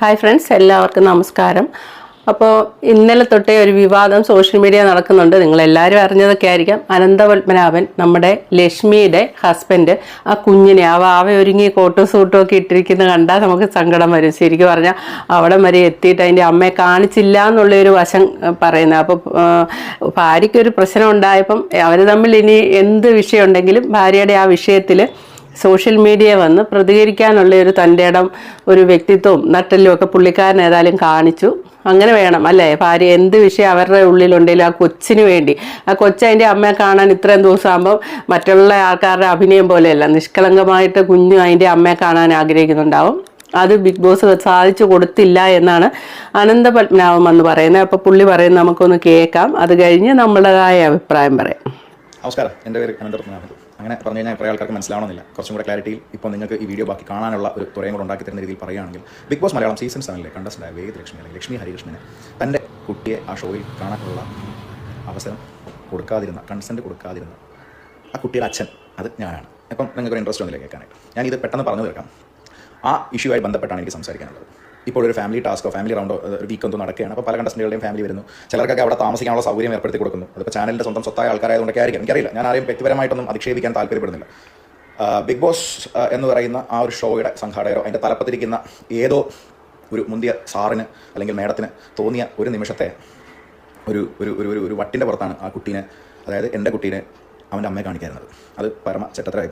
Hi friends എല്ലാവർക്കും നമസ്കാരം. അപ്പോൾ ഇന്നലെ തൊട്ടേ ഒരു വിവാദം സോഷ്യൽ മീഡിയ നടക്കുന്നുണ്ട്. നിങ്ങൾ എല്ലാവരും അറിഞ്ഞതൊക്കെ ആയിരിക്കാം. അനന്തപത്മനാഭൻ നമ്മുടെ ലക്ഷ്മിയുടെ ഹസ്ബൻഡ് ആ കുഞ്ഞിനെ ആ വാവ ഒരുങ്ങി കോട്ടും സൂട്ടും ഒക്കെ ഇട്ടിരിക്കുന്നത് കണ്ടാൽ നമുക്ക് സങ്കടം വരും. ശരിക്കും പറഞ്ഞാൽ അവിടെ വരെ എത്തിയിട്ട് അതിന്റെ അമ്മയെ കാണിച്ചില്ല എന്നുള്ളൊരു വശം പറയുന്നത് അപ്പോൾ ഭാര്യയ്ക്കൊരു പ്രശ്നം ഉണ്ടായപ്പം അവർ തമ്മിൽ ഇനി എന്ത് വിഷയമുണ്ടെങ്കിലും ഭാര്യയുടെ ആ വിഷയത്തിൽ സോഷ്യൽ മീഡിയ വന്ന് പ്രതികരിക്കാനുള്ള ഒരു തന്റെ ഇടം ഒരു വ്യക്തിത്വവും നട്ടലും ഒക്കെ പുള്ളിക്കാരൻ ഏതായാലും കാണിച്ചു. അങ്ങനെ വേണം അല്ലേ? ഭാര്യ എന്ത് വിഷയം അവരുടെ ഉള്ളിലുണ്ടെങ്കിലും ആ കൊച്ചിന് വേണ്ടി. ആ കൊച്ചതിന്റെ അമ്മയെ കാണാൻ ഇത്രയും ദിവസം ആകുമ്പോൾ മറ്റുള്ള ആൾക്കാരുടെ അഭിനയം പോലെയല്ല. നിഷ്കളങ്കമായിട്ട് കുഞ്ഞു അതിന്റെ അമ്മയെ കാണാൻ ആഗ്രഹിക്കുന്നുണ്ടാവും. അത് ബിഗ് ബോസ് സാധിച്ചു കൊടുത്തില്ല എന്നാണ് അനന്ത പത്മനാഭം എന്ന് പറയുന്നത്. അപ്പോൾ പുള്ളി പറയുന്നത് നമുക്കൊന്ന് കേൾക്കാം. അത് കഴിഞ്ഞ് നമ്മുടേതായ അഭിപ്രായം പറയാം. നമസ്കാരം. എന്റെ പേര് അനന്തരത്നാഥൻ അങ്ങനെ പറഞ്ഞു കഴിഞ്ഞാൽ കുറേ ആൾക്കാർക്ക് മനസ്സിലാവണമെന്നില്ല. കുറച്ചും കൂടെ ക്ലാരിറ്റിയിൽ ഇപ്പോൾ നിങ്ങൾക്ക് ഈ വീഡിയോ ബാക്കി കാണാനുള്ള ഒരു തുറയും കൂടെ ഉണ്ടാക്കി തരുന്ന രീതിയിൽ പറയുകയാണെങ്കിൽ ബിഗ് ബോസ് മലയാളം സീസൺ സെവനിലെ കണ്ടസ്റ്റന്റായ വേദ ലക്ഷ്മി അല്ലെങ്കിൽ ലക്ഷ്മി ഹരികൃഷ്ണനെ തന്റെ കുട്ടിയെ ആ ഷോയിൽ കാണാനുള്ള അവസരം കൊടുക്കാതിരുന്ന കൺസെന്റ് കൊടുക്കാതിരുന്ന ആ കുട്ടിയുടെ അച്ഛൻ അത് ഞാനാണ്. അപ്പം നിങ്ങൾക്ക് ഒരു ഇൻട്രസ്റ്റ് ഒന്നുമില്ല കേൾക്കാനായിട്ട്? ഞാൻ ഇത് പെട്ടെന്ന് പറഞ്ഞു തീർക്കാം. ആ ഇഷ്യൂ ആയി ബന്ധപ്പെട്ടാണ് എനിക്ക് സംസാരിക്കാനുള്ളത്. ഇപ്പോൾ ഒരു ഫാമിലി ടാസ്കോ ഫാമിലി റൗണ്ടോ ഒരു വീക്ക് എന്തോ നടക്കുകയാണ്. അപ്പോൾ പല കണ്ടസ്റ്റുകളുടെയും ഫാമിലി വരുന്നു. ചിലർക്കൊക്കെ അവിടെ താമസിക്കാനുള്ള സൗകര്യം ഏർപ്പെടുത്തി കൊടുക്കുന്നു. അതിപ്പോൾ ചാനലിന്റെ സ്വന്തം സ്വത്തായ ആൾക്കാരായതുകൊണ്ടൊക്കെ ആയിരിക്കും. എനിക്കറിയില്ല. ഞാൻ ആരെയും വ്യക്തിപരമായിട്ടൊന്നും അധിക്ഷേപിക്കാൻ താല്പര്യപ്പെടുന്നില്ല. ബിഗ് ബോസ് എന്ന് പറയുന്ന ആ ഒരു ഷോയുടെ സംഘാടകരോ അതിന്റെ തലപ്പത്തിരിക്കുന്ന ഏതോ ഒരു മുന്തിയ സാറിന് അല്ലെങ്കിൽ മേഡത്തിന് തോന്നിയ ഒരു നിമിഷത്തെ ഒരു ഒരു ഒരു ഒരു വട്ടിന്റെ പുറത്താണ് ആ കുട്ടീനെ അതായത് എന്റെ കുട്ടീനെ അവന്റെ അമ്മയെ കാണിക്കായിരുന്നത്. അത് പരമ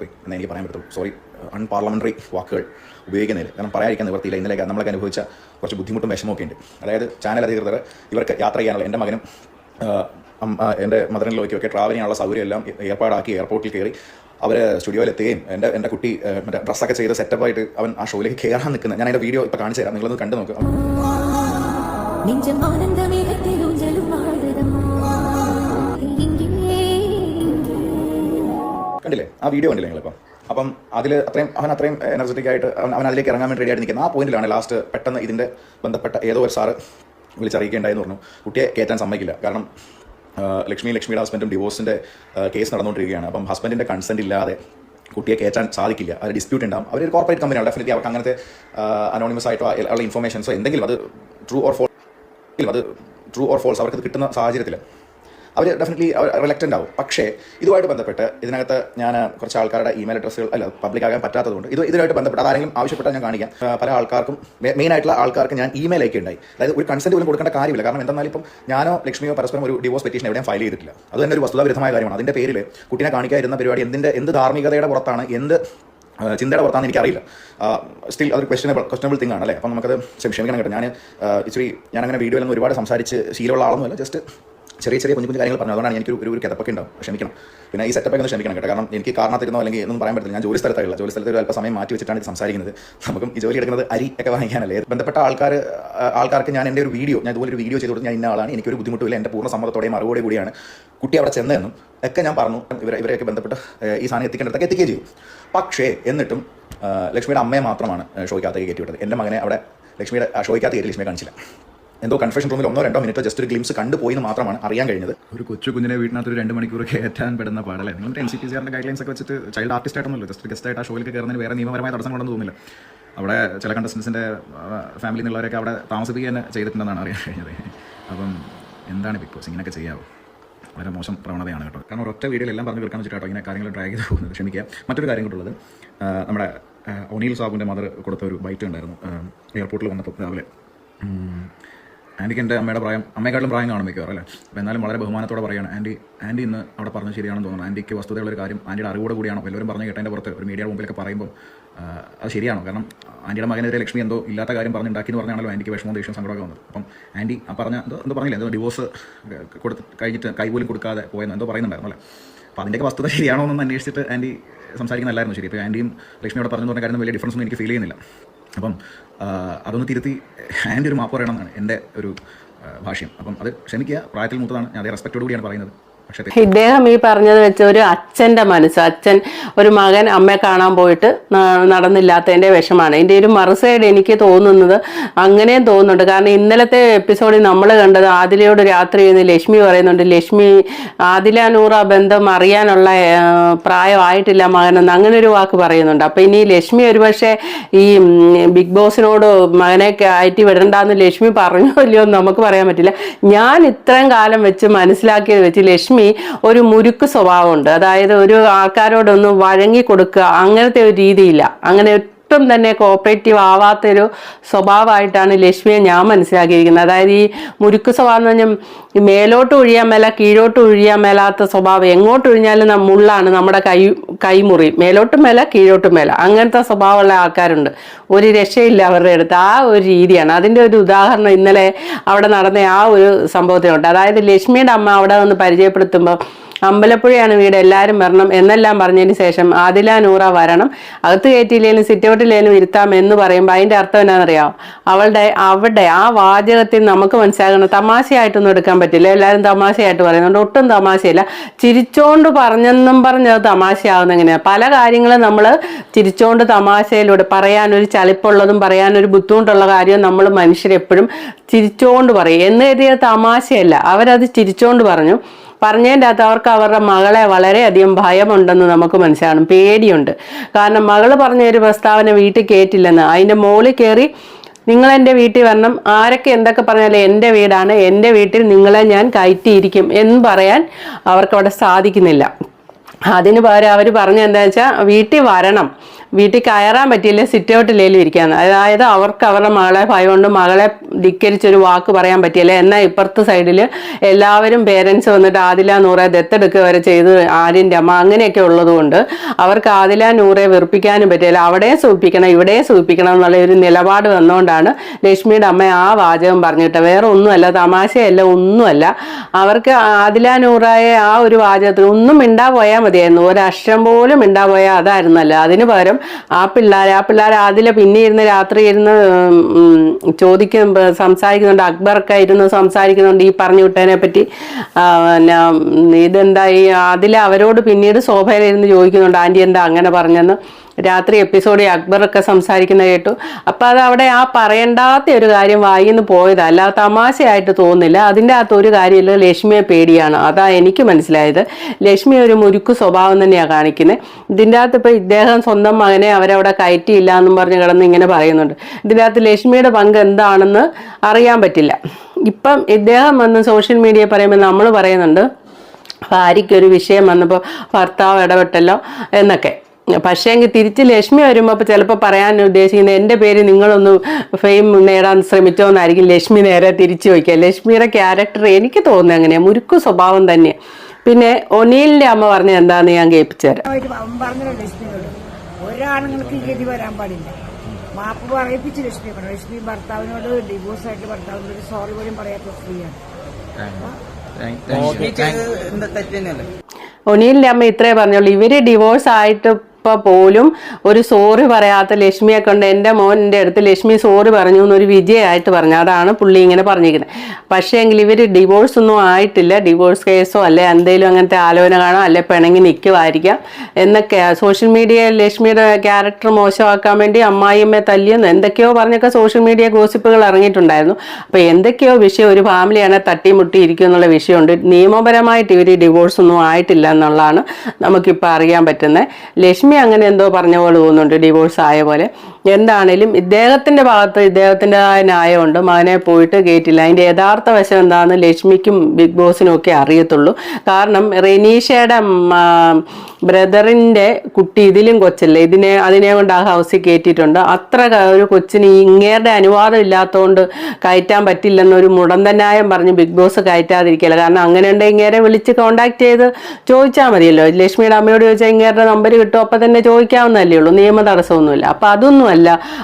പോയി എന്ന് എനിക്ക് പറയാൻ പറ്റുള്ളൂ സോറി അൺപാർലമെന്ററി വാക്കുകൾ ഉപയോഗിക്കുന്നതിൽ കാരണം പറയാതിരിക്കാൻ നിവർത്തിയില്ല ഇന്നലെ നമ്മളൊക്കെ അനുഭവിച്ച കുറച്ച് ബുദ്ധിമുട്ടും വിഷമമൊക്കെ ഉണ്ട് അതായത് ചാനൽ അധികൃതർ ഇവർക്ക് യാത്ര ചെയ്യാനുള്ള എന്റെ മകനും എന്റെ മദറിനിലേക്കും ഒക്കെ ട്രാവൽ ചെയ്യാനുള്ള സൗകര്യം എല്ലാം ഏർപ്പാടാക്കി എയർപോർട്ടിൽ കയറി അവർ സ്റ്റുഡിയോയിൽ എത്തുകയും എന്റെ എന്റെ കുട്ടി മറ്റേ ഡ്രസ്സൊക്കെ ചെയ്ത് സെറ്റപ്പായിട്ട് അവൻ ആ ഷോയിലേക്ക് കയറാൻ നിൽക്കുന്നത് ഞാൻ അതിന്റെ വീഡിയോ ഇപ്പോൾ കാണിച്ചു തരാം. നിങ്ങളൊന്ന് കണ്ടു നോക്കുക ആ വീഡിയോ കണ്ടില്ലേ നിങ്ങളിപ്പം? അപ്പം അതിൽ അത്രയും അവൻ അത്രയും എനർജറ്റിക് ആയിട്ട് അവൻ അവൻ അതിലേക്ക് ഇറങ്ങാൻ വേണ്ടി റെഡി ആയിട്ട് ആ പോയിന്റിലാണ് ലാസ്റ്റ് പെട്ടെന്ന് ഇതിന്റെ ബന്ധപ്പെട്ട ഏതോ ഒരു സാറ് വിളിച്ചറിയിക്കേണ്ടായെന്ന് പറഞ്ഞു. കുട്ടിയെ കയറ്റാൻ സമ്മതിക്കില്ല. കാരണം ലക്ഷ്മി ലക്ഷ്മിയുടെ ഹസ്ബൻഡും ഡിവോഴ്സിന്റെ കേസ് നടന്നുകൊണ്ടിരിക്കുകയാണ്. അപ്പം ഹസ്ബൻഡിന്റെ കൺസെന്റ് ഇല്ലാതെ കുട്ടിയെ കയറ്റാൻ സാധിക്കില്ല. അവർ ഡിസ്പ്യൂട്ട് ഉണ്ടാവും. അവർ ഒരു കോർപ്പറേറ്റ് കമ്പനിയാണ് ഡെഫിനറ്റ്ലി അവർക്ക് അങ്ങനത്തെ അനോണിമസ് ആയിട്ടോ ഉള്ള ഇൻഫർമേഷൻസോ എന്തെങ്കിലും അത് ട്രൂ ഓർ ഫോൾ അത് ട്രൂ ഓർ ഫോൾസ് അവർക്ക് കിട്ടുന്ന സാഹചര്യത്തിൽ അവർ ഡെഫിനറ്റ്ലി അവർ റിലക്റ്റന്റ് ആവും. പക്ഷേ ഇതുമായിട്ട് ബന്ധപ്പെട്ട് ഇതിനകത്ത് ഞാൻ കുറച്ച് ആൾക്കാരുടെ ഇമെയിൽ അഡ്രസ്സുകൾ അല്ല പബ്ലിക് ആകാൻ പറ്റാത്തതുകൊണ്ട് ഇത് ഇതുമായിട്ട് ബന്ധപ്പെട്ട് അതാരെങ്കിലും ആവശ്യപ്പെട്ടാൽ ഞാൻ കാണിക്കാം. പല ആൾക്കാർക്കും മെയിൻ ആയിട്ടുള്ള ആൾക്കാർക്ക് ഞാൻ ഇമെയിൽ അയക്കുകയുണ്ടായി അതായത് ഒരു കൺസെന്റ് പോലും കൊടുക്കേണ്ട കാര്യമില്ല. കാരണം എന്തായാലും ഇപ്പം ഞാനോ ലക്ഷ്മിയോ പരസ്പരം ഒരു ഡിവോഴ്സ് പെറ്റീഷൻ എവിടെയും ഫയൽ ചെയ്തിട്ടില്ല. അത് തന്നെ ഒരു വസ്തുതാവിരുദ്ധമായ കാര്യമാണ്. അതിന്റെ പേരിൽ കുട്ടിനെ കാണിക്കാതിരുന്ന പരിപാടി എന്തിന്റെ എന്ത് ധാർമ്മികതയുടെ പുറത്താണ് എന്ത് ചിന്തയുടെ പുറത്താണെന്ന് എനിക്കറിയില്ല. സ്റ്റിൽ അതൊരു ക്വസ്റ്റനബിൾ ക്വസ്റ്റനബിൾ തിങ് ആണ് അല്ലേ? അപ്പം നമുക്കത് ക്ഷമി- ക്ഷമിക്കണം. കേട്ടോ ഞാൻ ഇച്ചിരി ഞാൻ അങ്ങനെ വീഡിയോയിലൊന്നും ഒരുപാട് സംസാരിച്ച് ശീലമുള്ള ആളൊന്നുമല്ല. ജസ്റ്റ് ചെറിയ ചെറിയ കുഞ്ഞു കുഞ്ഞു കാര്യങ്ങൾ പറഞ്ഞു അതുകൊണ്ടാണ് എനിക്ക് ഒരു ഒരു കിതപ്പൊക്കെ ഉണ്ടാവും. ക്ഷമിക്കണം. പിന്നെ ഈ സെറ്റപ്പ് ഒന്ന് ക്ഷമിക്കണം കേട്ടോ. കാരണം എനിക്ക് കാരണം കാരണത്തിരുന്നോ അല്ലെങ്കിൽ ഒന്നും പറയാൻ പറ്റില്ല ഞാൻ ജോലി സ്ഥലത്തായില്ല ജോലി സ്ഥലത്ത് ഒരു അല്പ സമയം മാറ്റി വെച്ചിട്ടാണ് ഇത് സംസാരിക്കുന്നത്. നമുക്കും ഈ ജോലി എടുക്കുന്നത് അരി ഒക്കെ വാങ്ങിക്കാനല്ലേ. ബന്ധപ്പെട്ട ആൾക്കാർ ആൾക്കാർക്ക് ഞാൻ എന്റെ ഒരു വീഡിയോ ഞാൻ ഇതുപോലെ ഒരു വീഡിയോ ചെയ്തു കൊടുത്ത് ഞാൻ ഇന്ന ആളാണ്. എനിക്കൊരു ബുദ്ധിമുട്ടില്ല എന്റെ പൂർണ സമ്മതത്തോടെയും മറുപടി കൂടിയാണ്. കുട്ടി അവിടെ ചെന്നതെന്നും ഒക്കെ ഞാൻ പറഞ്ഞു. ഇവരെ ഇവരെയൊക്കെ ബന്ധപ്പെട്ട് ഈ സാധനം എത്തിക്കേണ്ടതൊക്കെ എത്തിക്കുകയും ചെയ്യും പക്ഷേ എന്നിട്ടും ലക്ഷ്മിയുടെ അമ്മയെ മാത്രമാണ് ഷോയ്ക്കകത്തേക്ക് കയറ്റി വിട്ടത് എന്റെ മകനെ അവിടെ ലക്ഷ്മിയുടെ ഷോയ്ക്കകത്ത് കയറ്റി ലക്ഷ്മിയെ കാണിച്ചില്ല. എന്തോ കൺഫെഷൻ റൂമിൽ ഒന്നോ രണ്ടോ മിനിറ്റോ ജസ്റ്റ് ഒരു ഗ്ലിംസ് കണ്ടുപോയി മാത്രമാണ് അറിയാൻ കഴിഞ്ഞത്. ഒരു കൊച്ചു കുഞ്ഞിനെ വീട്ടിനകത്ത് ഒരു രണ്ട് മണിക്കൂർ കയറ്റാൻ പെടുന്ന പാടല്ലേ? നിങ്ങൾ എൻ സി പി സിആറിന്റെ ഗൈഡ് ലൈൻസ് ഒക്കെ വെച്ചിട്ട് ചൈൽഡ് ആർട്ടിസ്റ്റ് ആയിട്ടൊന്നുമല്ലോ. ജസ്റ്റ് ഗസ്റ്റ് ആയിട്ട് ആ ഷോയിലേക്ക് കയറുന്നതിന് വേറെ നിയമപരമായ തടസ്സം കൊണ്ടെന്ന് തോന്നില്ല അവിടെ ചില കണ്ടസ്റ്റൻസിന്റെ ഫാമിലി എന്നുള്ളവരൊക്കെ അവിടെ താമസിപ്പിക്കുക തന്നെ ചെയ്തിട്ടുണ്ടെന്നാണ് അറിയാൻ കഴിഞ്ഞത്. അപ്പം എന്താണ് ബിഗ് ബോസ് ഇങ്ങനെയൊക്കെ ചെയ്യാവോ? വളരെ മോശം പ്രവണതയാണ് കേട്ടോ. കാരണം ഒരൊറ്റ വീഡിയോയിൽ എല്ലാം പറഞ്ഞു തീർക്കാൻ വെച്ചിട്ടോ ഇങ്ങനെ കാര്യങ്ങൾ ഡ്രാഗ് ചെയ്ത് പോകുന്നത്. ക്ഷമിക്കുക. മറ്റൊരു കാര്യം കൂട്ടുള്ളത് നമ്മുടെ ഒനീൽ സാബുവിന്റെ മദർ കൊടുത്ത ഒരു ബൈറ്റ് ഉണ്ടായിരുന്നു. എയർപോർട്ടിൽ വന്നപ്പോൾ രാവിലെ. ആന്റിക്ക് എന്റെ അമ്മയുടെ പ്രായം അമ്മയെക്കാളും പ്രായം കാണും മിക്കവാറും അല്ലേ? അപ്പോൾ എന്നാലും വളരെ ബഹുമാനത്തോടെ പറയുകയാണ് ആന്റി ആന്റി ഇന്ന് അവിടെ പറഞ്ഞ ശരിയാണെന്ന് തോന്നുന്നു. ആന്റിക്ക് വസ്തുതയുള്ളൊരു കാര്യം ആന്റിയുടെ അറിവോട് കൂടിയാണോ. എല്ലാവരും പറഞ്ഞു കേട്ടതിന്റെ പുറത്ത് ഒരു മീഡിയയുടെ മുമ്പിലൊക്കെ പറയുമ്പോൾ അത് ശരിയാണോ? കാരണം ആന്റിയുടെ മകനെതിരെ ലക്ഷ്മി എന്തോ ഇല്ലാത്ത കാര്യം പറഞ്ഞുണ്ടാക്കി എന്ന് പറഞ്ഞാണല്ലോ ആന്റിക്ക് വിഷമവും ദേഷ്യം സങ്കടമൊക്കെ വന്നത്. അപ്പം ആന്റി ആ പറഞ്ഞ എന്തോ എന്തോ പറഞ്ഞില്ല? എന്തോ ഡിവോഴ്സ് കൊടുത്ത് കഴിഞ്ഞിട്ട് കൈപോലും കൊടുക്കാതെ പോയെന്ന് എന്തോ പറയുന്നുണ്ടായിരുന്നു അല്ലേ? അപ്പോൾ അതിന്റെയൊക്കെ വസ്തുത ശരിയാണോ എന്ന് അന്വേഷിച്ചിട്ട് ആന്റി സംസാരിക്കുന്നതല്ലായിരുന്നു ശരി. ഇപ്പോൾ ആന്റിയും ലക്ഷ്മിയോട് പറഞ്ഞു പറഞ്ഞ കാര്യം വലിയ ഡിഫറൻസ് ഒന്നും എനിക്ക് ഫീൽ ചെയ്യുന്നില്ല. അപ്പം അതൊന്ന് തിരുത്തി ആന്റി ഒരു മാപ്പ് പറയണം എന്നാണ് എന്റെ ഒരു ഭാഷ്യം. അപ്പം അത് ക്ഷമിക്കുക പ്രായത്തിൽ മൂത്തതാണ്. ഞാൻ അതേ റെസ്പെക്റ്റോട് കൂടിയാണ് പറയുന്നത്. ഇദ്ദേഹം ഈ പറഞ്ഞത് വെച്ച് ഒരു അച്ഛന്റെ മനസ്സ് അച്ഛൻ ഒരു മകൻ അമ്മയെ കാണാൻ പോയിട്ട് നടന്നില്ലാത്തതിന്റെ വിഷമാണ്. ഇതിന്റെ ഒരു മറുസൈഡ് എനിക്ക് തോന്നുന്നത് അങ്ങനെയും തോന്നുന്നുണ്ട്. കാരണം ഇന്നലത്തെ എപ്പിസോഡിൽ നമ്മൾ കണ്ടത് ആദിലയോട് രാത്രി എന്ന് ലക്ഷ്മി പറയുന്നുണ്ട് ലക്ഷ്മി ആദില നൂറ ബന്ധം അറിയാനുള്ള പ്രായമായിട്ടില്ല മകനെന്ന്. അങ്ങനെ ഒരു വാക്ക് പറയുന്നുണ്ട്. അപ്പൊ ഇനി ലക്ഷ്മി ഒരുപക്ഷെ ഈ ബിഗ് ബോസിനോട് മകനെ കയറ്റി വിടണ്ടെന്ന് ലക്ഷ്മി പറഞ്ഞോ ഇല്ലയോ എന്ന് നമുക്ക് പറയാൻ പറ്റില്ല. ഞാൻ ഇത്രയും കാലം വെച്ച് മനസ്സിലാക്കിയത് വെച്ച് ലക്ഷ്മി ഒരു മുരുക്ക് സ്വഭാവമുണ്ട്. അതായത് ഒരു ആൾക്കാരോടൊന്നും വഴങ്ങി കൊടുക്കുക അങ്ങനത്തെ ഒരു രീതിയില്ല. അങ്ങനെ ഒട്ടും തന്നെ കോപ്പറേറ്റീവ് ആവാത്തൊരു സ്വഭാവമായിട്ടാണ് ലക്ഷ്മിയെ ഞാൻ മനസ്സിലാക്കിയിരിക്കുന്നത്. അതായത് ഈ മുരുക്ക് സ്വഭാവം എന്ന് പറഞ്ഞാൽ മേലോട്ട് ഒഴിയാൻ മേല കീഴോട്ട് ഒഴിയാൻ മേലാത്ത സ്വഭാവം എങ്ങോട്ട് ഒഴിഞ്ഞാലും മുള്ളാണ് നമ്മുടെ കൈ കൈമുറി. മേലോട്ടും മേല കീഴോട്ടും മേല. അങ്ങനത്തെ സ്വഭാവമുള്ള ആൾക്കാരുണ്ട്. ഒരു രക്ഷയില്ല അവരുടെ അടുത്ത്. ആ ഒരു രീതിയാണ്. അതിന്റെ ഒരു ഉദാഹരണം ഇന്നലെ അവിടെ നടന്ന ആ ഒരു സംഭവത്തിനുണ്ട്. അതായത് ലക്ഷ്മിയുടെ അമ്മ അവിടെ വന്ന് പരിചയപ്പെടുത്തുമ്പോൾ അമ്പലപ്പുഴയാണ് വീട് എല്ലാവരും വരണം എന്നെല്ലാം പറഞ്ഞതിന് ശേഷം ആദില നൂറ വരണം. അകത്ത് കയറ്റിയില്ലേലും സിറ്റൗട്ടിലേലും ഇരുത്താം എന്ന് പറയുമ്പോൾ അതിന്റെ അർത്ഥം എന്നാണെന്നറിയാം അവളുടെ അവിടെ ആ വാചകത്തിൽ നമുക്ക് മനസ്സിലാകണം തമാശയായിട്ടൊന്നും എടുക്കാൻ പറ്റില്ല. എല്ലാവരും തമാശയായിട്ട് പറയുന്നുണ്ട്. ഒട്ടും തമാശയില്ല. ചിരിച്ചോണ്ട് പറഞ്ഞെന്നും പറഞ്ഞത് തമാശയാവുന്ന എങ്ങനെയാണ് പല കാര്യങ്ങളും നമ്മൾ ചിരിച്ചോണ്ട് തമാശയിലൂടെ പറയാനൊരു ചളിപ്പുള്ളതും പറയാനൊരു ബുദ്ധിമുട്ടുള്ള കാര്യവും നമ്മൾ മനുഷ്യരെപ്പോഴും ചിരിച്ചോണ്ട് പറയും. എന്ന് കരുതിയത് തമാശയല്ല. അവരത് ചിരിച്ചോണ്ട് പറഞ്ഞു. പറഞ്ഞതിന്റെ അകത്ത് അവർക്ക് അവരുടെ മകളെ വളരെയധികം ഭയമുണ്ടെന്ന് നമുക്ക് മനസ്സിലാകണം പേടിയുണ്ട്. കാരണം മകൾ പറഞ്ഞ ഒരു പ്രസ്താവന വീട്ടിൽ കയറ്റില്ലെന്ന് അതിന്റെ മുകളിൽ കയറി നിങ്ങൾ എന്റെ വീട്ടിൽ വരണം ആരൊക്കെ എന്തൊക്കെ പറഞ്ഞാലും എന്റെ വീടാണ് എന്റെ വീട്ടിൽ നിങ്ങളെ ഞാൻ കയറ്റിയിരിക്കും എന്ന് പറയാൻ അവർക്ക് അവിടെ സാധിക്കുന്നില്ല. അതിന് പകരം അവർ പറഞ്ഞ എന്താ വെച്ചാൽ വീട്ടിൽ വരണം. വീട്ടിൽ കയറാൻ പറ്റിയില്ല സിറ്റ് ഔട്ടിലേലും ഇരിക്കാന്ന്. അതായത് അവർക്ക് അവരുടെ മകളെ ഭയമുണ്ട് മകളെ ധിക്കരിച്ചൊരു വാക്ക് പറയാൻ പറ്റിയില്ല. എന്നാൽ ഇപ്പുറത്തെ സൈഡിൽ എല്ലാവരും പേരൻസ് വന്നിട്ട് ആദില നൂറെ ദത്തെടുക്കുക വരെ ചെയ്ത് ആര്യന്റെ അമ്മ അങ്ങനെയൊക്കെ ഉള്ളതുകൊണ്ട് അവർക്ക് ആദില നൂറെ വെറുപ്പിക്കാനും പറ്റിയില്ല. അവിടെ സൂപ്പിക്കണം ഇവിടെ സൂപ്പിക്കണം എന്നുള്ള ഒരു നിലപാട് വന്നുകൊണ്ടാണ് ലക്ഷ്മിയുടെ അമ്മ ആ വാചകം പറഞ്ഞിട്ട് വേറെ ഒന്നുമല്ല തമാശയല്ല ഒന്നുമല്ല. അവർക്ക് ആദില നൂറായ ആ ഒരു വാചകത്തിൽ ഒന്നും മിണ്ടാ പോയാൽ മതിയായിരുന്നു. ഒരക്ഷരം പോലും മിണ്ടാ പോയാൽ അതായിരുന്നല്ല അതിന് പകരം ആ പിള്ളേർ ആ പിള്ളേർ അതിലെ പിന്നെ ഇരുന്ന് രാത്രി ഇരുന്ന് ചോദിക്കും സംസാരിക്കുന്നുണ്ട് അക്ബറൊക്കെ ഇരുന്ന് സംസാരിക്കുന്നുണ്ട് ഈ പറഞ്ഞു വിട്ടതിനെ പറ്റി. പിന്നെ ഇതെന്താ ഈ അതിലെ അവരോട് പിന്നീട് ശോഭയിലിരുന്ന് ചോദിക്കുന്നുണ്ട് ആന്റി എന്താ അങ്ങനെ പറഞ്ഞെന്ന്? രാത്രി എപ്പിസോഡിൽ അക്ബറൊക്കെ സംസാരിക്കുന്ന കേട്ടു. അപ്പോൾ അത് അവിടെ ആ പറയണ്ടാത്ത ഒരു കാര്യം വായിന്ന് പോയതാ പോയതല്ല തമാശയായിട്ട് തോന്നില്ല അതിന്റെ അകത്ത് ഒരു കാര്യമില്ല ലക്ഷ്മിയെ പേടിയാണ്. അതാ എനിക്ക് മനസ്സിലായത്. ലക്ഷ്മി ഒരു മുരുക്ക് സ്വഭാവം തന്നെയാണ് കാണിക്കുന്നത് ഇതിന്റെ അകത്ത് ഇപ്പോൾ ഇദ്ദേഹം സ്വന്തം മകനെ അവരവിടെ കയറ്റിയില്ല എന്നും പറഞ്ഞ് കിടന്ന് ഇങ്ങനെ പറയുന്നുണ്ട്. ഇതിന്റെ അകത്ത് ലക്ഷ്മിയുടെ പങ്ക് എന്താണെന്ന് അറിയാൻ പറ്റില്ല. ഇപ്പം ഇദ്ദേഹം വന്ന് സോഷ്യൽ മീഡിയ പറയുമ്പോൾ നമ്മൾ പറയുന്നുണ്ട് ഭാര്യയ്ക്കൊരു വിഷയം വന്നപ്പോൾ ഭർത്താവ് ഇടപെട്ടല്ലോ എന്നൊക്കെ. പക്ഷേ എങ്കിൽ തിരിച്ച് ലക്ഷ്മി വരുമ്പോൾ അപ്പോൾ ചിലപ്പോൾ പറയാൻ ഉദ്ദേശിക്കുന്നത് എന്റെ പേര് നിങ്ങളൊന്ന് ഫെയിം നേടാൻ ശ്രമിച്ചോ എന്നായിരിക്കും ലക്ഷ്മി നേരെ തിരിച്ചു ചോദിക്കുക ലക്ഷ്മിയുടെ ക്യാരക്ടർ എനിക്ക് തോന്നുന്നത് അങ്ങനെയാണ് മുരുക്കു സ്വഭാവം തന്നെ പിന്നെ ഒനീലിന്റെ അമ്മ പറഞ്ഞത് എന്താണെന്ന് ഞാൻ കേൾപ്പിച്ചുതരാം ഒരാണുങ്ങൾക്ക് ഗതി വരാൻ പാടില്ല മാപ്പ് പറയിപ്പിച്ച് ലക്ഷ്മി പറഞ്ഞു ലക്ഷ്മി ഭർത്താവിനോട് ഡിവോഴ്സ് ആയിട്ട് ഭർത്താവിനോട് ഒരു സോറി പോലും പറയാത്ത സ്ത്രീയാണ് ഒനീലിന്റെ അമ്മ ഇത്രേ പറഞ്ഞുള്ളൂ ഇവർ ഡിവോഴ്സ് ആയിട്ട് ഇപ്പൊ പോലും ഒരു സോറി പറയാത്ത ലക്ഷ്മിയെ കൊണ്ട് എന്റെ മോന്റെ അടുത്ത് ലക്ഷ്മി സോറി പറഞ്ഞു എന്നൊരു വിജയമായിട്ട് പറഞ്ഞു. അതാണ് പുള്ളി ഇങ്ങനെ പറഞ്ഞിരിക്കുന്നത്. പക്ഷേ എങ്കിൽ ഇവർ ഡിവോഴ്സ് ഒന്നും ആയിട്ടില്ല. ഡിവോഴ്സ് കേസോ അല്ലെ എന്തെങ്കിലും അങ്ങനത്തെ ആലോചന കാണോ അല്ലെ പിണങ്ങി നിൽക്കുമായിരിക്കാം എന്നൊക്കെ സോഷ്യൽ മീഡിയ ലക്ഷ്മിയുടെ ക്യാരക്ടർ മോശമാക്കാൻ വേണ്ടി അമ്മായിയമ്മയെ തല്ലിയെന്ന് എന്തൊക്കെയോ പറഞ്ഞൊക്കെ സോഷ്യൽ മീഡിയ ഗോസിപ്പുകൾ ഇറങ്ങിയിട്ടുണ്ടായിരുന്നു. അപ്പോൾ എന്തൊക്കെയോ വിഷയം ഒരു ഫാമിലിയാണ് തട്ടിമുട്ടി ഇരിക്കും എന്നുള്ള വിഷയമുണ്ട്. നിയമപരമായിട്ട് ഇവർ ഡിവോഴ്സ് ഒന്നും ആയിട്ടില്ല എന്നുള്ളതാണ് നമുക്കിപ്പോൾ അറിയാൻ പറ്റുന്നത്. ലക്ഷ്മി അങ്ങനെ എന്തോ പറഞ്ഞ പോലെ തോന്നുന്നുണ്ട് ഡിവോഴ്സ് ആയ പോലെ. എന്താണേലും ഇദ്ദേഹത്തിന്റെ ഭാഗത്ത് ഇദ്ദേഹത്തിന്റെതായ ന്യായമുണ്ട് മകനെ പോയിട്ട് കേട്ടില്ല അതിന്റെ യഥാർത്ഥ വശം എന്താണെന്ന് ലക്ഷ്മിക്കും ബിഗ് ബോസിനും ഒക്കെ അറിയത്തുള്ളൂ. കാരണം റെനീഷയുടെ ബ്രദറിന്റെ കുട്ടി ഇതിലും കൊച്ചല്ലേ. ഇതിനെ അതിനെ കൊണ്ട് ആ ഹൗസിൽ കയറ്റിയിട്ടുണ്ട് അത്ര ഒരു കൊച്ചിന് ഇങ്ങേരുടെ അനുവാദം ഇല്ലാത്തതുകൊണ്ട് കയറ്റാൻ പറ്റില്ലെന്നൊരു മുടന്തന്യായം പറഞ്ഞ് ബിഗ് ബോസ് കയറ്റാതിരിക്കില്ല കാരണം അങ്ങനെ ഉണ്ടെങ്കിൽ ഇങ്ങേരെ വിളിച്ച് കോണ്ടാക്ട് ചെയ്ത് ചോദിച്ചാൽ മതിയല്ലോ. ലക്ഷ്മിയുടെ അമ്മയോട് ചോദിച്ചാൽ ഇങ്ങേരുടെ നമ്പർ കിട്ടും. അപ്പം തന്നെ ചോദിക്കാവുന്നതല്ലേ ഉള്ളൂ. നിയമ തടസ്സമൊന്നുമില്ല അപ്പം അതൊന്നുമല്ല.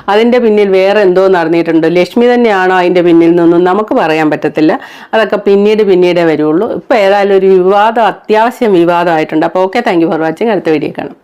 അതിന്റെ പിന്നിൽ വേറെ എന്തോ നടന്നിട്ടുണ്ട്. ലക്ഷ്മി തന്നെയാണോ അതിന്റെ പിന്നിൽ നിന്നും നമുക്ക് പറയാൻ പറ്റത്തില്ല. അതൊക്കെ പിന്നീട് പിന്നീടേ വരുള്ളൂ. ഇപ്പോൾ ഏതായാലും ഒരു വിവാദം അത്യാവശ്യം വിവാദമായിട്ടുണ്ട്. അപ്പോൾ okay thank you for watching അടുത്ത വീഡിയോ കാണാം.